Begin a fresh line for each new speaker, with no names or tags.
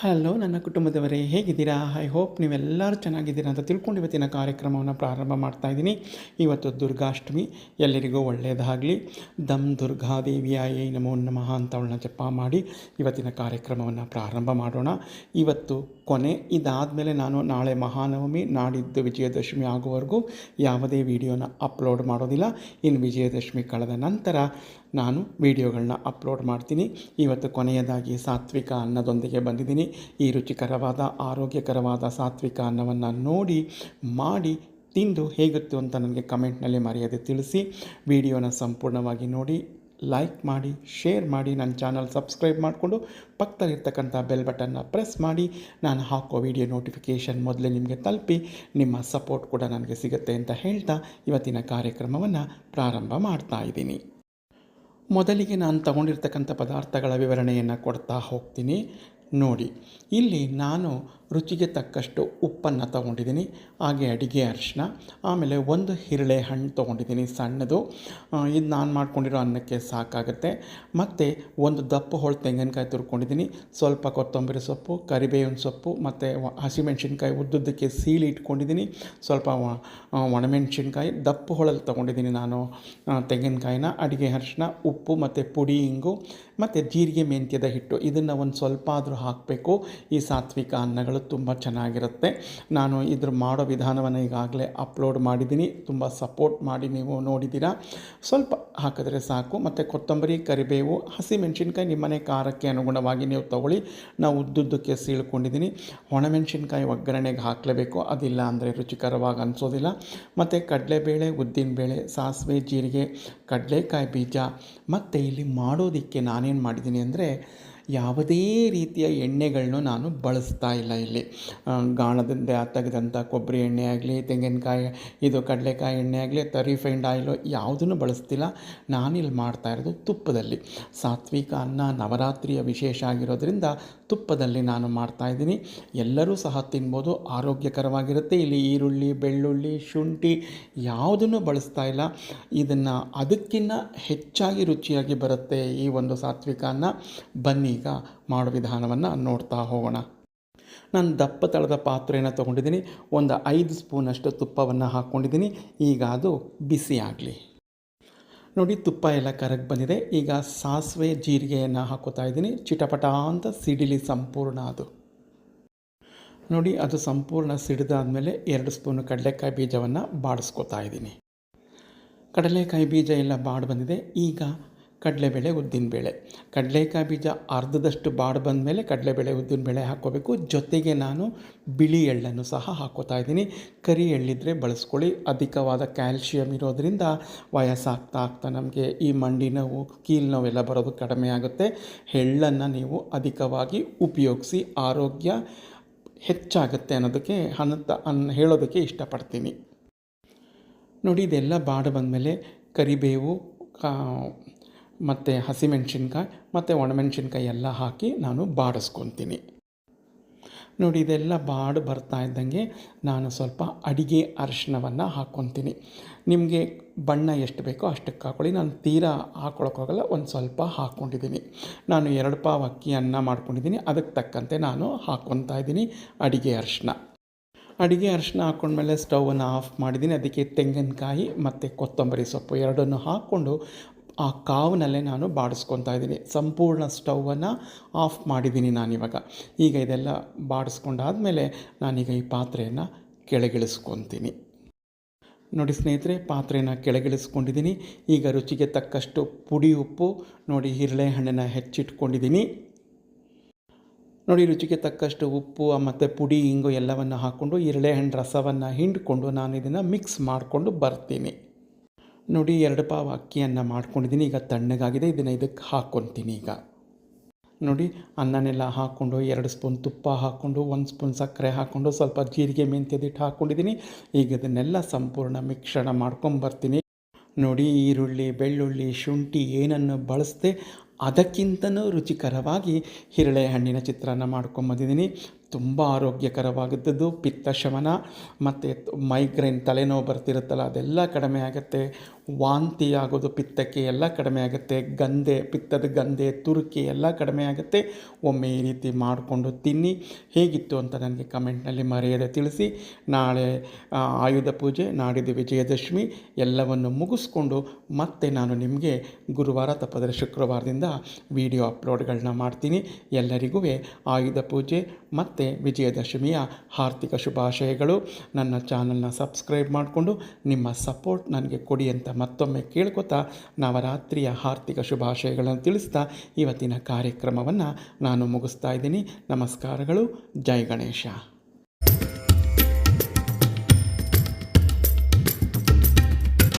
Hello ನನ್ನ ಕುಟುಂಬದವರೇ, ಹೇಗಿದ್ದೀರಾ? I hope ನೀವೆಲ್ಲರೂ ಚೆನ್ನಾಗಿದ್ದೀರಾ ಅಂತ ತಿಳ್ಕೊಂಡು ಇವತ್ತಿನ ಕಾರ್ಯಕ್ರಮವನ್ನು ಪ್ರಾರಂಭ ಮಾಡ್ತಾ ಇದ್ದೀನಿ. ಇವತ್ತು ದುರ್ಗಾಷ್ಟಮಿ, ಎಲ್ಲರಿಗೂ ಒಳ್ಳೆಯದಾಗಲಿ ದಮ್ ದುರ್ಗಾದೇವಿಯಾಯೇ ನಮೋ ನಮಃ ಅಂತ ಅವಳನ್ನ ಜಪ ಮಾಡಿ ಇವತ್ತಿನ ಕಾರ್ಯಕ್ರಮವನ್ನು ಪ್ರಾರಂಭ ಮಾಡೋಣ. ಇವತ್ತು ಕೊನೆ. ಇದಾದಮೇಲೆ ನಾನು ನಾಳೆ ಮಹಾನವಮಿ, ನಾಡಿದ್ದು ವಿಜಯದಶಮಿ ಆಗುವವರೆಗೂ ಯಾವುದೇ ವಿಡಿಯೋನ ಅಪ್ಲೋಡ್ ಮಾಡೋದಿಲ್ಲ. ಇನ್ನು ವಿಜಯದಶಮಿ ಕಳೆದ ನಂತರ ನಾನು ವಿಡಿಯೋಗಳನ್ನ ಅಪ್ಲೋಡ್ ಮಾಡ್ತೀನಿ. ಇವತ್ತು ಕೊನೆಯದಾಗಿ ಸಾತ್ವಿಕ ಅನ್ನದೊಂದಿಗೆ ಬಂದಿದ್ದೀನಿ. ಈ ರುಚಿಕರವಾದ, ಆರೋಗ್ಯಕರವಾದ ಸಾತ್ವಿಕ ಅನ್ನವನ್ನು ನೋಡಿ, ಮಾಡಿ, ತಿಂದು ಹೇಗಿತ್ತು ಅಂತ ನನಗೆ ಕಮೆಂಟ್ನಲ್ಲಿ ಮರೆಯದೆ ತಿಳಿಸಿ, ವಿಡಿಯೋನ ಸಂಪೂರ್ಣವಾಗಿ ನೋಡಿ ಲೈಕ್ ಮಾಡಿ ಶೇರ್ ಮಾಡಿ, ನನ್ನ ಚಾನಲ್ ಸಬ್ಸ್ಕ್ರೈಬ್ ಮಾಡಿಕೊಂಡು ಪಕ್ಕದಲ್ಲಿರ್ತಕ್ಕಂಥ ಬೆಲ್ ಬಟನ್ನ ಪ್ರೆಸ್ ಮಾಡಿ, ನಾನು ಹಾಕೋ ವಿಡಿಯೋ ನೋಟಿಫಿಕೇಷನ್ ಮೊದಲೇ ನಿಮಗೆ ತಲುಪಿ, ನಿಮ್ಮ ಸಪೋರ್ಟ್ ಕೂಡ ನನಗೆ ಸಿಗುತ್ತೆ ಅಂತ ಹೇಳ್ತಾ ಇವತ್ತಿನ ಕಾರ್ಯಕ್ರಮವನ್ನು ಪ್ರಾರಂಭ ಮಾಡ್ತಾ ಇದ್ದೀನಿ. ಮೊದಲಿಗೆ ನಾನು ತಗೊಂಡಿರ್ತಕ್ಕಂಥ ಪದಾರ್ಥಗಳ ವಿವರಣೆಯನ್ನು ಕೊಡ್ತಾ ಹೋಗ್ತೀನಿ. ನೋಡಿ. ಇಲ್ಲಿ ನಾನು ರುಚಿಗೆ ತಕ್ಕಷ್ಟು ಉಪ್ಪನ್ನು ತಗೊಂಡಿದ್ದೀನಿ, ಹಾಗೆ ಅಡಿಗೆ ಅರಿಶಿನ ಆಮೇಲೆ ಒಂದು ಹಿರಳೆ ಹಣ್ಣು ತೊಗೊಂಡಿದ್ದೀನಿ, ಸಣ್ಣದು. ಇದು ನಾನು ಮಾಡ್ಕೊಂಡಿರೋ ಅನ್ನಕ್ಕೆ ಸಾಕಾಗುತ್ತೆ. ಮತ್ತು ಒಂದು ದಪ್ಪ ಹೋಳು ತೆಂಗಿನಕಾಯಿ ತುರ್ಕೊಂಡಿದ್ದೀನಿ, ಸ್ವಲ್ಪ ಕೊತ್ತಂಬರಿ ಸೊಪ್ಪು, ಕರಿಬೇವಿನ ಸೊಪ್ಪು, ಮತ್ತು ಹಸಿಮೆಣ್ಸಿನ್ಕಾಯಿ ಉದ್ದುದ್ದಕ್ಕೆ ಸೀಳಿ ಇಟ್ಕೊಂಡಿದ್ದೀನಿ, ಸ್ವಲ್ಪ ಒಣಮೆಣ್ಸಿನ್ಕಾಯಿ. ದಪ್ಪ ಹೋಳಲ್ಲಿ ತೊಗೊಂಡಿದ್ದೀನಿ ನಾನು ತೆಂಗಿನಕಾಯಿನ, ಅಡಿಗೆ ಅರಿಶಿನ ಉಪ್ಪು ಮತ್ತು ಪುಡಿ ಹಿಂಗು ಮತ್ತು ಜೀರಿಗೆ ಮೆಂತ್ಯದ ಹಿಟ್ಟು ಇದನ್ನು ಒಂದು ಸ್ವಲ್ಪ ಆದರೂ ಹಾಕಬೇಕು. ಈ ಸಾತ್ವಿಕ ಅನ್ನಗಳು ತುಂಬ ಚೆನ್ನಾಗಿರುತ್ತೆ. ನಾನು ಇದ್ರ ಮಾಡೋ ವಿಧಾನವನ್ನು ಈಗಾಗಲೇ ಅಪ್ಲೋಡ್ ಮಾಡಿದ್ದೀನಿ. ತುಂಬ ಸಪೋರ್ಟ್ ಮಾಡಿ ನೀವು ನೋಡಿದ್ದೀರಾ. ಸ್ವಲ್ಪ ಹಾಕಿದ್ರೆ ಸಾಕು. ಮತ್ತು ಕೊತ್ತಂಬರಿ, ಕರಿಬೇವು, ಹಸಿಮೆಣ್ಸಿನ್ಕಾಯಿ ನಿಮ್ಮನೆ ಖಾರಕ್ಕೆ ಅನುಗುಣವಾಗಿ ನೀವು ತಗೊಳ್ಳಿ. ನಾವು ಉದ್ದುದ್ದಕ್ಕೆ ಸೀಳ್ಕೊಂಡಿದ್ದೀನಿ. ಒಣಮೆಣ್ಸಿನ್ಕಾಯಿ ಒಗ್ಗರಣೆಗೆ ಹಾಕಲೇಬೇಕು. ಅದಿಲ್ಲ ಅಂದರೆ ರುಚಿಕರವಾಗಿ ಅನಿಸೋದಿಲ್ಲ. ಮತ್ತು ಕಡಲೆಬೇಳೆ, ಉದ್ದಿನಬೇಳೆ, ಸಾಸಿವೆ, ಜೀರಿಗೆ, ಕಡಲೆಕಾಯಿ ಬೀಜ. ಮತ್ತು ಇಲ್ಲಿ ಮಾಡೋದಕ್ಕೆ ನಾನೇನು ಮಾಡಿದ್ದೀನಿ ಅಂದರೆ ಯಾವುದೇ ರೀತಿಯ ಎಣ್ಣೆಗಳನ್ನು ನಾನು ಬಳಸ್ತಾ ಇಲ್ಲ ಇಲ್ಲಿ. ಗಾಣದಿಂದ ತೆಗೆದಂಥ ಕೊಬ್ಬರಿ ಎಣ್ಣೆ ಆಗಲಿ, ತೆಂಗಿನಕಾಯಿ, ಇದು ಕಡಲೆಕಾಯಿ ಎಣ್ಣೆ ಆಗಲಿ ಅಥವಾ ರಿಫೈಂಡ್ ಆಯಿಲು ಯಾವುದನ್ನು ಬಳಸ್ತಿಲ್ಲ. ನಾನಿಲ್ಲಿ ಮಾಡ್ತಾ ಇರೋದು ತುಪ್ಪದಲ್ಲಿ. ಸಾತ್ವಿಕ ಅನ್ನ, ನವರಾತ್ರಿಯ ವಿಶೇಷ ಆಗಿರೋದ್ರಿಂದ ತುಪ್ಪದಲ್ಲಿ ನಾನು ಮಾಡ್ತಾಯಿದ್ದೀನಿ ಎಲ್ಲರೂ ಸಹ ತಿನ್ಬೋದು, ಆರೋಗ್ಯಕರವಾಗಿರುತ್ತೆ. ಇಲ್ಲಿ ಈರುಳ್ಳಿ, ಬೆಳ್ಳುಳ್ಳಿ, ಶುಂಠಿ ಯಾವುದನ್ನು ಬಳಸ್ತಾ ಇಲ್ಲ. ಇದನ್ನು ಅದಕ್ಕಿಂತ ಹೆಚ್ಚಾಗಿ ರುಚಿಯಾಗಿ ಬರುತ್ತೆ ಈ ಒಂದು ಸಾತ್ವಿಕ ಅನ್ನ. ಬನ್ನಿ ಈಗ ಮಾಡೋ ವಿಧಾನವನ್ನು ನೋಡ್ತಾ ಹೋಗೋಣ. ನಾನು ದಪ್ಪ ತಳದ ಪಾತ್ರೆಯನ್ನು ತೊಗೊಂಡಿದ್ದೀನಿ. ಒಂದು ಐದು ಸ್ಪೂನಷ್ಟು ತುಪ್ಪವನ್ನು ಹಾಕ್ಕೊಂಡಿದ್ದೀನಿ ಈಗ ಅದು ಬಿಸಿ ಆಗಲಿ. ನೋಡಿ, ತುಪ್ಪ ಎಲ್ಲ ಕರಗಿ ಬಂದಿದೆ. ಈಗ ಸಾಸಿವೆ ಜೀರಿಗೆಯನ್ನು ಹಾಕೋತಾ ಇದ್ದೀನಿ. ಚಿಟಪಟ ಅಂತ ಸಿಡಿಲಿ ಸಂಪೂರ್ಣ ಅದು. ನೋಡಿ, ಅದು ಸಂಪೂರ್ಣ ಸಿಡಿದಾದಮೇಲೆ ಎರಡು ಸ್ಪೂನು ಕಡಲೆಕಾಯಿ ಬೀಜವನ್ನು ಬಾಡಿಸ್ಕೋತಾ ಇದ್ದೀನಿ. ಕಡಲೆಕಾಯಿ ಬೀಜ ಎಲ್ಲ ಬಾಡಿ ಬಂದಿದೆ. ಈಗ ಕಡಲೆಬೇಳೆ ಉದ್ದಿನಬೇಳೆ ಕಡಲೆಕಾಯಿ ಬೀಜ ಅರ್ಧದಷ್ಟು ಬಾಡಿ ಬಂದಮೇಲೆ ಕಡಲೆಬೇಳೆ ಉದ್ದಿನಬೇಳೆ ಹಾಕ್ಕೋಬೇಕು. ಜೊತೆಗೆ ನಾನು ಬಿಳಿ ಎಳ್ಳನ್ನು ಸಹ ಹಾಕೋತಾ ಇದ್ದೀನಿ. ಕರಿ ಎಳ್ಳಿದ್ರೆ ಬಳಸ್ಕೊಳ್ಳಿ. ಅಧಿಕವಾದ ಕ್ಯಾಲ್ಶಿಯಂ ಇರೋದರಿಂದ ವಯಸ್ಸಾಗ್ತಾ ಆಗ್ತಾ ನಮಗೆ ಈ ಮಂಡಿ ನೋವು, ಕೀಲು ನೋವೆಲ್ಲ ಬರೋದು ಕಡಿಮೆ ಆಗುತ್ತೆ. ಎಳ್ಳನ್ನು ನೀವು ಅಧಿಕವಾಗಿ ಉಪಯೋಗಿಸಿ ಆರೋಗ್ಯ ಹೆಚ್ಚಾಗುತ್ತೆ ಅನ್ನೋದಕ್ಕೆ ಅನ್ನತ್ತ, ಅನ್ ಹೇಳೋದಕ್ಕೆ ಇಷ್ಟಪಡ್ತೀನಿ. ನೋಡಿ, ಇದೆಲ್ಲ ಬಾಡಿ ಬಂದಮೇಲೆ ಕರಿಬೇವು ಮತ್ತು ಹಸಿಮೆಣ್ಸಿನ್ಕಾಯಿ, ಮತ್ತು ಒಣಮೆಣ್ಸಿನ್ಕಾಯಿ ಎಲ್ಲ ಹಾಕಿ ನಾನು ಬಾಡಿಸ್ಕೊತೀನಿ. ನೋಡಿ, ಇದೆಲ್ಲ ಬಾಡು ಬರ್ತಾ ಇದ್ದಂಗೆ ನಾನು ಸ್ವಲ್ಪ ಅಡಿಗೆ ಅರಿಶಿನವನ್ನು ಹಾಕ್ಕೊತೀನಿ. ನಿಮಗೆ ಬಣ್ಣ ಎಷ್ಟು ಬೇಕೋ ಅಷ್ಟಕ್ಕೆ ಹಾಕ್ಕೊಳ್ಳಿ ನಾನು ತೀರಾ ಹಾಕ್ಕೊಳಕ್ಕೋಗಲ್ಲ ಒಂದು ಸ್ವಲ್ಪ ಹಾಕ್ಕೊಂಡಿದ್ದೀನಿ. ನಾನು ಎರಡು ಪಾವು ಅಕ್ಕಿ ಅನ್ನ ಮಾಡ್ಕೊಂಡಿದ್ದೀನಿ. ಅದಕ್ಕೆ ತಕ್ಕಂತೆ ನಾನು ಹಾಕ್ಕೊತಾ ಇದ್ದೀನಿ ಅಡಿಗೆ ಅರಿಶಿನ ಅಡಿಗೆ ಅರಿಶಿನ ಹಾಕ್ಕೊಂಡ್ಮೇಲೆ ಸ್ಟವನ್ನು ಆಫ್ ಮಾಡಿದ್ದೀನಿ. ಅದಕ್ಕೆ ತೆಂಗಿನಕಾಯಿ ಮತ್ತು ಕೊತ್ತಂಬರಿ ಸೊಪ್ಪು ಎರಡನ್ನು ಹಾಕ್ಕೊಂಡು ಆ ಕಾವಿನಲ್ಲೇ ನಾನು ಬಾಡಿಸ್ಕೊತಾ ಇದ್ದೀನಿ. ಸಂಪೂರ್ಣ ಸ್ಟವನ್ನು ಆಫ್ ಮಾಡಿದ್ದೀನಿ ನಾನಿವಾಗ. ಈಗ ಇದೆಲ್ಲ ಬಾಡಿಸ್ಕೊಂಡಾದಮೇಲೆ ನಾನೀಗ ಈ ಪಾತ್ರೆಯನ್ನು ಕೆಳಗಿಳಿಸ್ಕೊತೀನಿ. ನೋಡಿ ಸ್ನೇಹಿತರೆ ಪಾತ್ರೆನ ಕೆಳಗಿಳಿಸ್ಕೊಂಡಿದ್ದೀನಿ. ಈಗ ರುಚಿಗೆ ತಕ್ಕಷ್ಟು ಪುಡಿ ಉಪ್ಪು, ನೋಡಿ ಹಿರಳೆ ಹಣ್ಣನ್ನು ಹೆಚ್ಚಿಟ್ಕೊಂಡಿದ್ದೀನಿ. ನೋಡಿ ರುಚಿಗೆ ತಕ್ಕಷ್ಟು ಉಪ್ಪು ಮತ್ತು ಪುಡಿ ಹಿಂಗು ಎಲ್ಲವನ್ನು ಹಾಕ್ಕೊಂಡು ಹಣ್ಣು ರಸವನ್ನು ಹಿಂಡ್ಕೊಂಡು ನಾನು ಇದನ್ನು ಮಿಕ್ಸ್ ಮಾಡಿಕೊಂಡು ಬರ್ತೀನಿ. ನೋಡಿ ಎರಡು ಪಾವು ಅಕ್ಕಿಯನ್ನು ಮಾಡ್ಕೊಂಡಿದ್ದೀನಿ. ಈಗ ತಣ್ಣಗಾಗಿದೆ. ಇದನ್ನು ಇದಕ್ಕೆ ಹಾಕ್ಕೊತೀನಿ ಈಗ. ನೋಡಿ, ಅನ್ನನೆಲ್ಲ ಹಾಕ್ಕೊಂಡು ಎರಡು ಸ್ಪೂನ್ ತುಪ್ಪ ಹಾಕ್ಕೊಂಡು, ಒಂದು ಸ್ಪೂನ್ ಸಕ್ಕರೆ ಹಾಕ್ಕೊಂಡು, ಸ್ವಲ್ಪ ಜೀರಿಗೆ ಮೆಂತ್ಯದಿಟ್ಟು ಹಾಕ್ಕೊಂಡಿದ್ದೀನಿ. ಈಗ ಇದನ್ನೆಲ್ಲ ಸಂಪೂರ್ಣ ಮಿಶ್ರಣ ಮಾಡ್ಕೊಂಬರ್ತೀನಿ ನೋಡಿ, ಈರುಳ್ಳಿ, ಬೆಳ್ಳುಳ್ಳಿ, ಶುಂಠಿ ಏನನ್ನು ಬಳಸದೆ ಅದಕ್ಕಿಂತನೂ ರುಚಿಕರವಾಗಿ ಹಿರಳೆ ಹಣ್ಣಿನ ಚಿತ್ರಾನ್ನ ಮಾಡ್ಕೊಂಬಂದಿದ್ದೀನಿ ತುಂಬ ಆರೋಗ್ಯಕರವಾಗಿದ್ದದ್ದು. ಪಿತ್ತ ಶಮನ, ಮತ್ತು ಮೈಗ್ರೇನ್ ತಲೆನೋವು ಬರ್ತಿರುತ್ತಲ್ಲ, ಅದೆಲ್ಲ ಕಡಿಮೆ ಆಗುತ್ತೆ. ವಾಂತಿ ಆಗೋದು, ಪಿತ್ತಕ್ಕೆ ಎಲ್ಲ ಕಡಿಮೆ ಆಗುತ್ತೆ. ಗಂದೆ ಪಿತ್ತದ ಗಂದೆ ತುರುಕಿ ಎಲ್ಲ ಕಡಿಮೆ ಆಗುತ್ತೆ. ಒಮ್ಮೆ ಈ ರೀತಿ ಮಾಡಿಕೊಂಡು ತಿನ್ನಿ. ಹೇಗಿತ್ತು ಅಂತ ನನಗೆ ಕಮೆಂಟ್ನಲ್ಲಿ ಮರೆಯದೆ ತಿಳಿಸಿ. ನಾಳೆ ಆಯುಧ ಪೂಜೆ, ನಾಡಿದ್ದು ವಿಜಯದಶಮಿ ಎಲ್ಲವನ್ನು ಮುಗಿಸ್ಕೊಂಡು ಮತ್ತೆ ನಾನು ನಿಮಗೆ ಗುರುವಾರ ತಪ್ಪದರೆ ಶುಕ್ರವಾರದಿಂದ ವಿಡಿಯೋ ಅಪ್ಲೋಡ್ಗಳನ್ನ ಮಾಡ್ತೀನಿ. ಎಲ್ಲರಿಗೂ ಆಯುಧ ಪೂಜೆ, ಮತ್ತು ವಿಜಯದಶಮಿಯ ಹಾರ್ದಿಕ ಶುಭಾಶಯಗಳು. ನನ್ನ ಚಾನಲ್ನ ಸಬ್ಸ್ಕ್ರೈಬ್ ಮಾಡಿಕೊಂಡು ನಿಮ್ಮ ಸಪೋರ್ಟ್ ನನಗೆ ಕೊಡಿ ಅಂತ ಮತ್ತೊಮ್ಮೆ ಕೇಳ್ಕೊತಾ ನವರಾತ್ರಿಯ ಹಾರ್ದಿಕ ಶುಭಾಶಯಗಳನ್ನು ತಿಳಿಸ್ತಾ ಇವತ್ತಿನ ಕಾರ್ಯಕ್ರಮವನ್ನು ನಾನು ಮುಗಿಸ್ತಾ ಇದ್ದೀನಿ. ನಮಸ್ಕಾರಗಳು. ಜೈ ಗಣೇಶ.